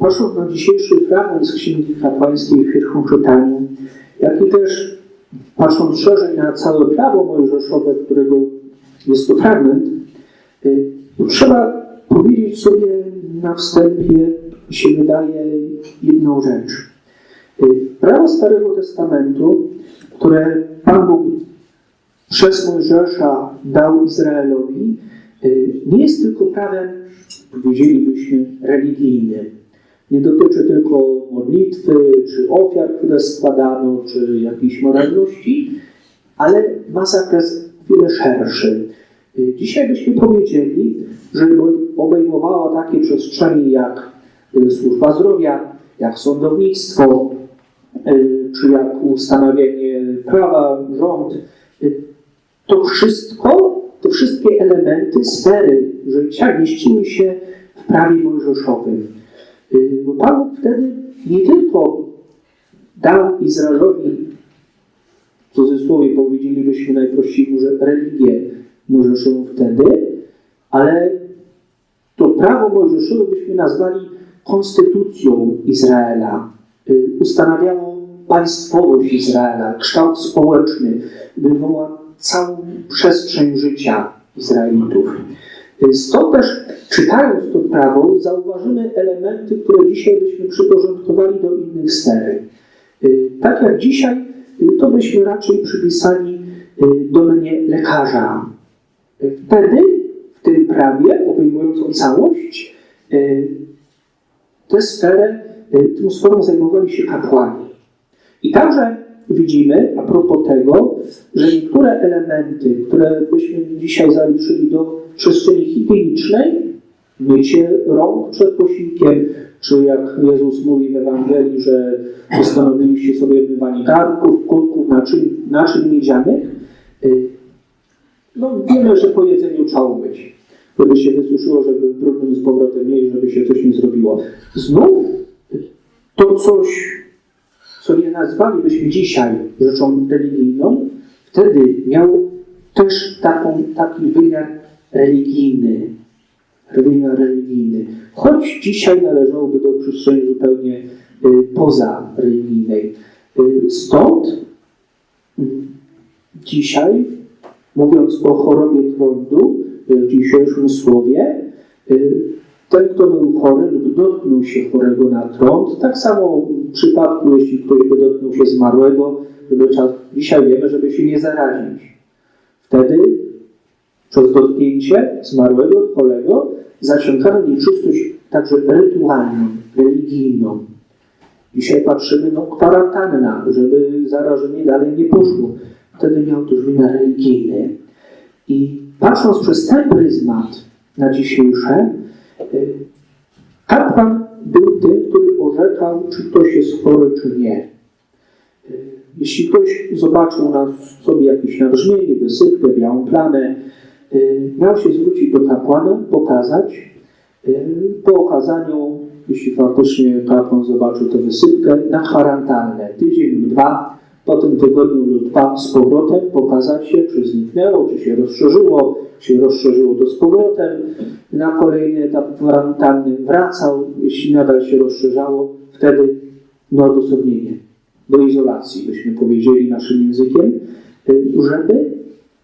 Patrząc na dzisiejszy fragment z Księgi Kapłańskiej w pierwszym czytaniu, jak i też patrząc szerzej na całe prawo mojżeszowe, którego jest to fragment, y, trzeba powiedzieć sobie na wstępie, się wydaje, jedną rzecz. Y, Prawo Starego Testamentu, które Pan Bóg przez Mojżesza dał Izraelowi, y, nie jest tylko prawem, powiedzielibyśmy, religijnym. Nie dotyczy tylko modlitwy, czy ofiar, które składano, czy jakiejś moralności, ale ma zakres wiele szerszy. Dzisiaj byśmy powiedzieli, że obejmowała takie przestrzenie jak y, służba zdrowia, jak sądownictwo, y, czy jak ustanawianie prawa, rząd. Y, To wszystko, te wszystkie elementy, sfery życia mieściły się w prawie mojżeszowym. Y, Bo Pan Bóg wtedy nie tylko dał Izraelowi, w cudzysłowie powiedzielibyśmy najprościej może religię mojżeszową wtedy, ale to prawo mojżeszowe byśmy nazwali konstytucją Izraela. Y, Ustanawiało państwowość Izraela, kształt społeczny, wywoła całą przestrzeń życia Izraelitów. Stąd też, czytając to prawo, zauważymy elementy, które dzisiaj byśmy przyporządkowali do innych sfer. Y, Tak jak dzisiaj, y, to byśmy raczej przypisali y, domenie lekarza. Wtedy w tym prawie obejmującą całość tę sferę, tą sferą zajmowali się kapłani. I także widzimy, a propos tego, że niektóre elementy, które byśmy dzisiaj zaliczyli do przestrzeni higienicznej, mycie rąk przed posiłkiem, czy jak Jezus mówi w Ewangelii, że postanowiliście sobie mywanie garnków, kubków, naczyń, naczyń miedzianych, y, no wiemy, że po jedzeniu trzeba umyć, żeby się wysuszyło, żeby brudnym z powrotem mieli, żeby się coś nie zrobiło. Znów to coś, co nie nazwalibyśmy dzisiaj rzeczą religijną, wtedy miał też taką, taki wymiar religijny. Wymiar religijny. Choć dzisiaj należałoby do przestrzeni zupełnie y, poza religijnej. Y, Stąd y, dzisiaj, mówiąc o chorobie trądu, w dzisiejszym słowie, y, ten, kto był chory lub dotknął się chorego na trąd, tak samo w przypadku, jeśli ktoś by dotknął się zmarłego, żeby czas, dzisiaj wiemy, żeby się nie zarazić. Wtedy przez dotknięcie zmarłego, chorego zaciągano nieczystość także rytualną, religijną. Dzisiaj patrzymy, no kwarantanna, żeby zarażenie dalej nie poszło. Wtedy miał to już wymiar religijny. I patrząc przez ten pryzmat na dzisiejsze, kapłan był tym, który orzekał, czy ktoś jest chory, czy nie. Y, Jeśli ktoś zobaczył na sobie jakieś nabrzmienie, wysypkę, białą plamę, y, miał się zwrócić do kapłana, pokazać. Y, Po okazaniu, jeśli faktycznie kapłan zobaczył tę wysypkę, na kwarantannę, tydzień lub dwa, po tym tygodniu lub dwa z powrotem pokazać się, czy zniknęło, czy się rozszerzyło, się rozszerzyło to z powrotem. Na kolejny etap kwarantanny wracał, jeśli nadal się rozszerzało, wtedy na odosobnienie, do izolacji, byśmy powiedzieli naszym językiem, żeby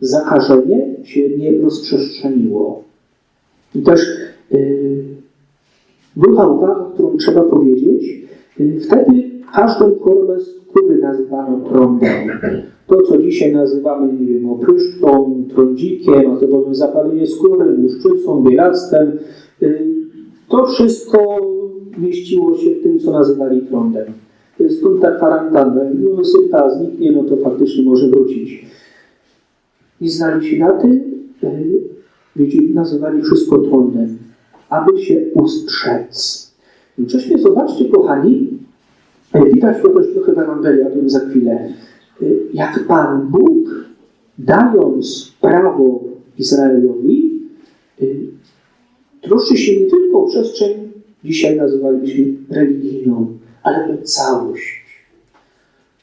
zakażenie się nie rozprzestrzeniło. I też yy, druga uwaga, którą trzeba powiedzieć, yy, wtedy każdą chorobę skóry nazywano trądem. To, co dzisiaj nazywamy, nie wiem, opryszczką, trądzikiem, powiem zapalenie skóry, łuszczycą, bielactwem, yy, to wszystko mieściło się w tym, co nazywali trądem. Stąd ta kwarantanna, no wysypa, zniknie, no to faktycznie może wrócić i znali się na tym, wiecie, nazywali wszystko trądem, aby się ustrzec. Jednocześnie zobaczcie, kochani, widać to też trochę w Ewangelii, o tym za chwilę, e, jak Pan Bóg, dając prawo Izraelowi, e, troszczy się nie tylko o przestrzeń, dzisiaj nazywalibyśmy religijną, ale o całość.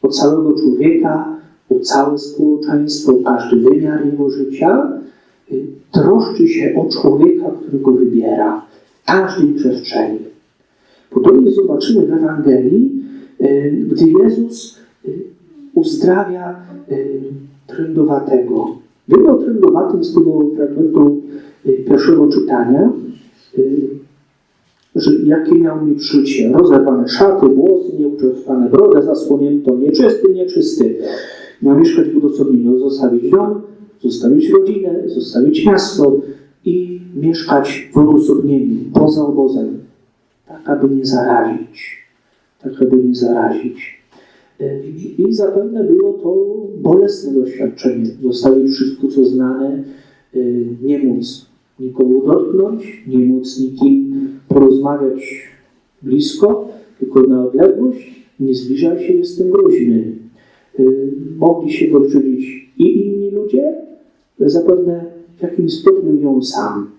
O całego człowieka, o całe społeczeństwo, o każdy wymiar jego życia, y, troszczy się o człowieka, którego wybiera w każdej przestrzeni. Podobnie zobaczymy w Ewangelii, gdy Jezus e, uzdrawia e, trędowatego. O trędowatym z tego fragmentu pierwszego czytania, że jakie miał mieć życie. Rozerwane szaty, włosy, nieuczesane brodę, zasłonięto, nieczysty, nieczysty. Miał mieszkać w odosobnieniu, zostawić dom, zostawić rodzinę, zostawić miasto i mieszkać w odosobnieniu, poza obozem, tak aby nie zarazić. Tak aby nie zarazić. E, I zapewne było to bolesne doświadczenie. Zostawić wszystko, co znane, e, nie móc nikogo dotknąć, nie móc nikim porozmawiać blisko, tylko na odległość. Nie zbliżaj się, jestem groźny. Y, Mogli się go brzydzić i inni ludzie, zapewne w jakimś stopniu ją sam.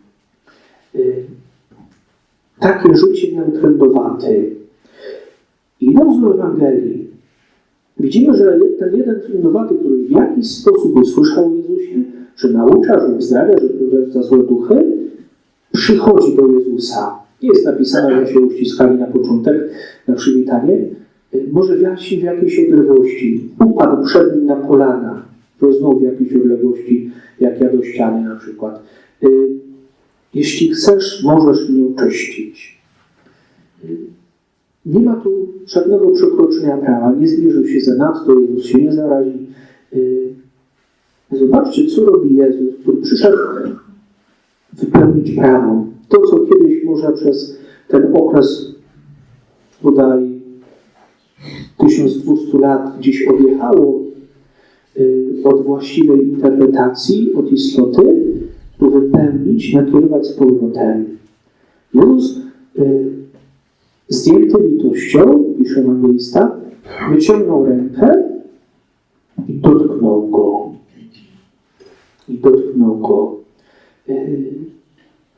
Takie życie miał trędowaty. Idąc do Ewangelii, widzimy, że ten jeden trędowaty, który w jakiś sposób usłyszał o Jezusie, że naucza, że uzdrawia, że wypędza złe duchy, przychodzi do Jezusa. Nie jest napisane, że się uściskali na początek, na przywitanie. Może właśnie w jakiejś odległości. Upadł przed nim na kolana. Znowu w jakiejś odległości, jak ja do ściany na przykład. Y, Jeśli chcesz, możesz mnie uczyścić. Nie ma tu żadnego przekroczenia prawa. Nie zbliżył się zanadto, Jezus się nie zarazi. Y, Zobaczcie, co robi Jezus, który przyszedł wypełnić prawo. To, co kiedyś może przez ten okres bodaj 1200 lat gdzieś odjechało y, od właściwej interpretacji, od istoty, to wypełnić, nakierować z powrotem. Jezus y, zdjęty litością, pisze ewangelista, wyciągnął rękę i dotknął go. I dotknął go. Y,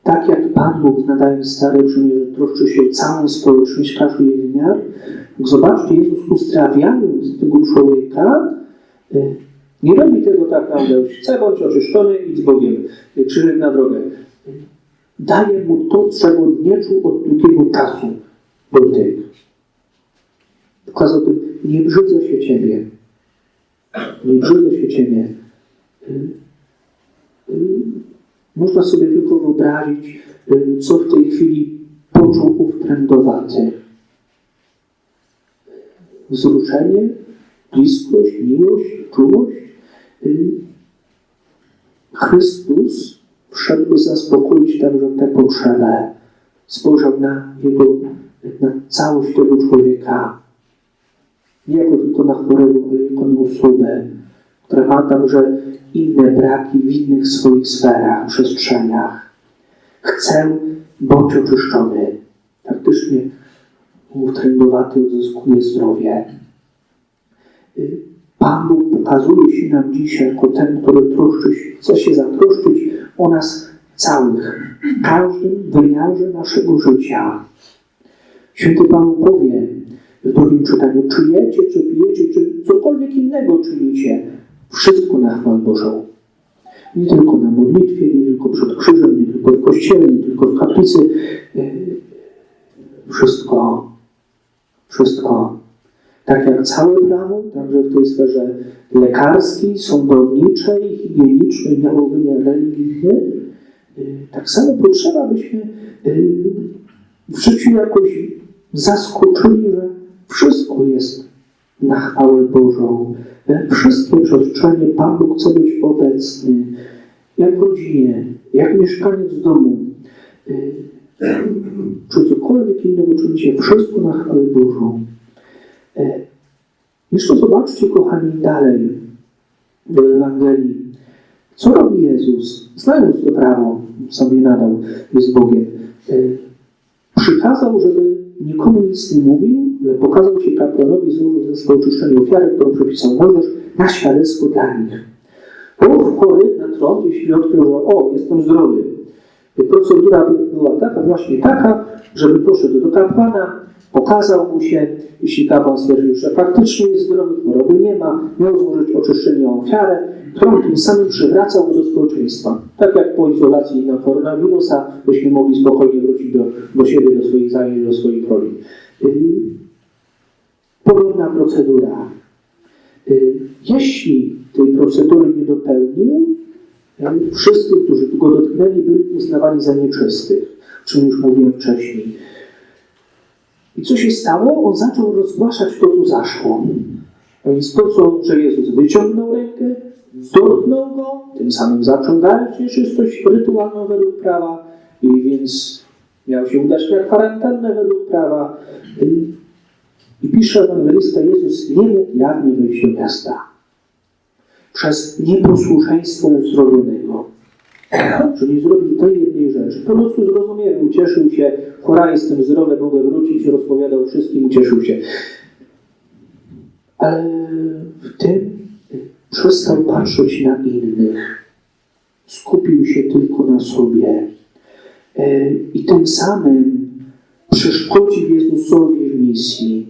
tak jak Pan Bóg, nadając stare przymierze, troszczy się całą społeczność, każdy jej wymiar, zobaczcie, Jezus uzdrawiając tego człowieka, y, nie robi tego tak na udać. Chcę bądź oczyszczony i z Bogiem. Krzyżyk na drogę. Y, Daje mu to, czego nie czuł od długiego czasu. Dotyk. Pokazał tym, nie brzydzę się Ciebie. Nie brzydzę się Ciebie. Y, y, Można sobie tylko wyobrazić, y, co w tej chwili poczuł ów trędowaty. Wzruszenie, bliskość, miłość, czułość. Chrystus wszedł, zaspokoić także tę potrzebę. Spojrzał na jego, na całość tego człowieka. Nie jako tylko na chorego, ale jako na osobę, która ma także inne braki w innych swoich sferach, przestrzeniach. Chcę, bądź oczyszczony. Faktycznie ów trędowaty odzyskuje zdrowie. Y, Pan Bóg pokazuje się nam dzisiaj jako ten, który troszczy się, chce się zatroszczyć o nas całych, w każdym wymiarze naszego życia. Święty Pan powie w drugim czytaniu, czy jecie, czy pijecie, czy cokolwiek innego czynicie, wszystko na chwałę Bożą. Nie tylko na modlitwie, nie tylko przed krzyżem, nie tylko w kościele, nie tylko w kaplicy. Wszystko, wszystko. Tak jak całe prawo, także w tej sferze lekarskiej, sądowniczej, higienicznej miało wymiar religijny, tak samo potrzeba, byśmy yy, w życiu jakoś zaskoczyli, że wszystko jest na chwałę Bożą. We wszystkie przestrzenie Pan Bóg chce być obecny, jak w rodzinie, jak mieszkaniec w domu, yy, czy cokolwiek innego czynicie, wszystko na chwałę Bożą. Yy, Jeszcze zobaczcie, kochani, dalej do Ewangelii. Co robi Jezus? Znając to prawo, sobie nadał, jest Bogiem. Przykazał, żeby nikomu nic nie mówił, ale pokazał się kapłanowi, złożył ze swoje oczyszczenie ofiarę, którą przepisał Mojżesz, na świadectwo dla nich. Połów chory na tron, jeśli odkrył, o, jestem zdrowy. Procedura by- była taka, właśnie taka, żeby poszedł do kapłana, pokazał mu się, jeśli kapłan stwierdził, że faktycznie jest zdrowy, choroby nie ma, miał złożyć oczyszczenie ofiarę którą tym samym przywracał do społeczeństwa. Tak jak po izolacji na koronawirusa, byśmy mogli spokojnie wrócić do, do siebie, do swoich zajęć, do swoich rodzin. Y, Podobna procedura. Y, Jeśli tej procedury nie dopełnił, y, wszyscy, którzy go dotknęli, byli uznawani za nieczystych, o czym już mówiłem wcześniej. I co się stało? On zaczął rozgłaszać to, co zaszło. A więc to, co, że Jezus wyciągnął rękę, dotknął go, tym samym zaczął dać nieczystość rytualną według prawa, i więc miał się udać na kwarantannę według prawa. I pisze ewangelista, Jezus nie mógł jawnie wejść do miasta przez nieposłuszeństwo uzdrowionego. Czyli zrobił tej jednej rzeczy. Po prostu zrozumiał, ucieszył się, chora jestem zdrowy, mogę wrócić, rozpowiadał wszystkim, ucieszył się. Ale w tym przestał patrzeć na innych. Skupił się tylko na sobie. E, I tym samym przeszkodził Jezusowi w misji.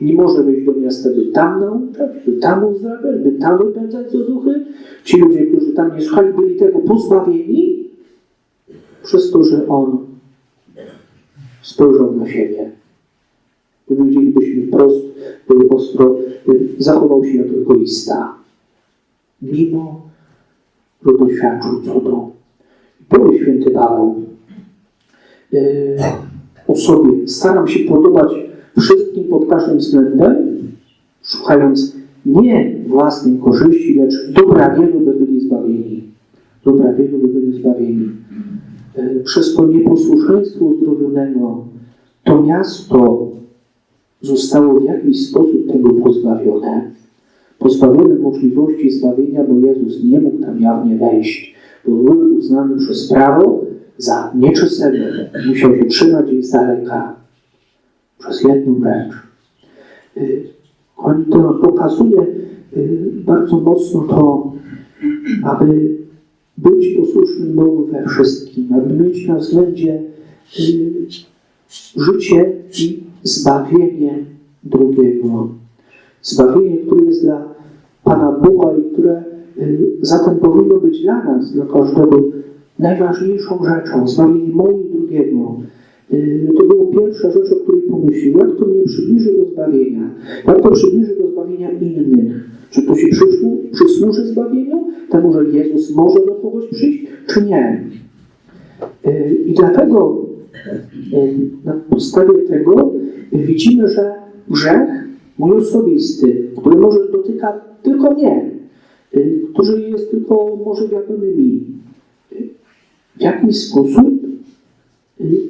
Nie może wejść do miasta, by tam nauczać, by tam uzdrawiać, by tam wypędzać co duchy. Ci ludzie, którzy tam mieszkali, byli tego pozbawieni przez to, że On spojrzał na siebie. Powiedzielibyśmy wprost, ostro, zachował się jak egoista. Mimo, że doświadczył cudu. Powie święty Paweł y, o sobie. Staram się podobać wszystkim pod każdym względem, szukając nie własnej korzyści, lecz dobra wielu, by byli zbawieni. Dobra wielu, by byli zbawieni. E, Przez to nieposłuszeństwo uzdrowionego to miasto zostało w jakiś sposób tego pozbawione. Pozbawione możliwości zbawienia, bo Jezus nie mógł tam jawnie wejść, był uznany przez prawo za nieczystego. Musiał się trzymać jej z daleka przez jedną rzecz. On to pokazuje y, bardzo mocno to, aby być posłusznym Bogu we wszystkim, aby mieć na względzie y, życie i zbawienie drugiego. Zbawienie, które jest dla Pana Boga i które y, zatem powinno być dla nas, dla każdego najważniejszą rzeczą. Zbawienie moje i drugiego. Y, To była pierwsza rzecz, o której pomyślił. Jak to mnie przybliży do zbawienia? Jak to przybliży do zbawienia innych? Czy to się przyszło, przysłuży zbawieniu? Temu, że Jezus może do kogoś przyjść, czy nie? Y, I dlatego y, na podstawie tego widzimy, że grzech mój osobisty, który może dotyka tylko mnie, który jest tylko może wiadomy mi, w jakiś sposób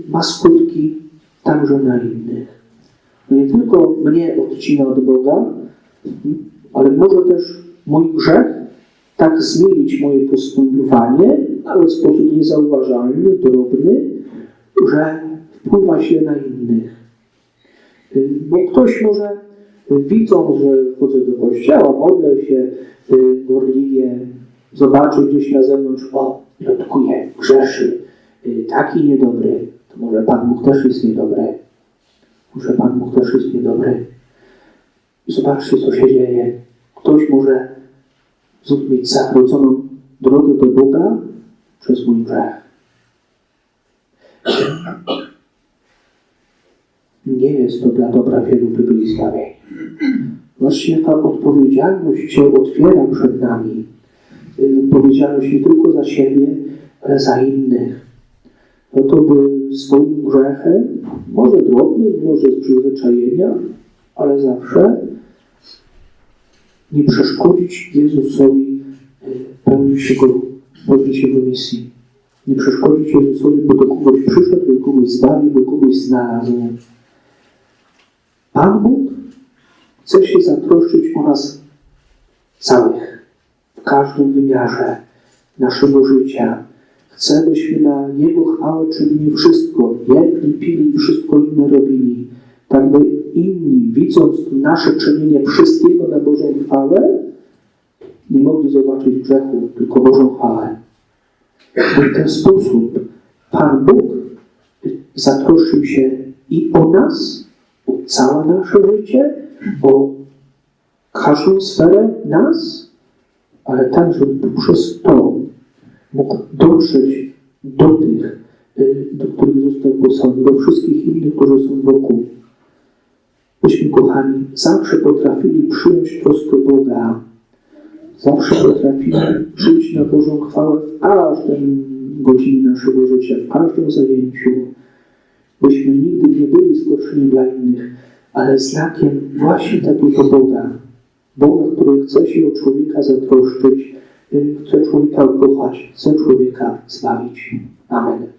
ma skutki także na innych. No nie tylko mnie odcina od Boga, ale może też mój grzech tak zmienić moje postępowanie, ale w sposób niezauważalny, drobny, że wpływa się na innych. Y, Bo ktoś może, y, widząc, że wchodzę do kościoła, modlę się y, gorliwie, zobaczy gdzieś na zewnątrz, o, plotkuje, grzeszy, y, taki niedobry, to może Pan Bóg też jest niedobry. Może Pan Bóg też jest niedobry. Zobaczcie, co się dzieje. Ktoś może mieć zawróconą drogę do Boga przez mój grzech. Nie jest to dla dobra wielu, by byli zbawieni. Właśnie ta odpowiedzialność się otwiera przed nami. Y, Odpowiedzialność nie tylko za siebie, ale za innych. No to by swoim grzechem, może drobnym, może z przyzwyczajenia, ale zawsze nie przeszkodzić Jezusowi pełnić Jego, pełnić Jego misji. Nie przeszkodzić Jezusowi, by do kogoś przyszedł, by kogoś zbawił, by kogoś znalazł. Pan Bóg chce się zatroszczyć o nas całych, w każdym wymiarze naszego życia. Chce, byśmy na Jego chwałę czynili wszystko, jedli, pili i wszystko inne robili, tak by inni, widząc nasze czynienie wszystkiego na Bożą chwałę, nie mogli zobaczyć grzechu, tylko Bożą chwałę. Bo w ten sposób Pan Bóg zatroszczył się i o nas, o całe nasze życie, o każdą sferę nas, ale tak, żeby poprzez to mógł dotrzeć do tych, y, do których został posłany, do wszystkich innych, którzy są wokół. Byśmy, kochani, zawsze potrafili przyjąć troskę Boga, zawsze potrafili przyjść na Bożą chwałę w każdym godzinie naszego życia, w każdym zajęciu. Byśmy nigdy nie byli zgorszeni dla innych, ale znakiem właśnie takiego Boga. Boga, który chce się o człowieka zatroszczyć, chce człowieka ukochać, chce człowieka zbawić. Amen.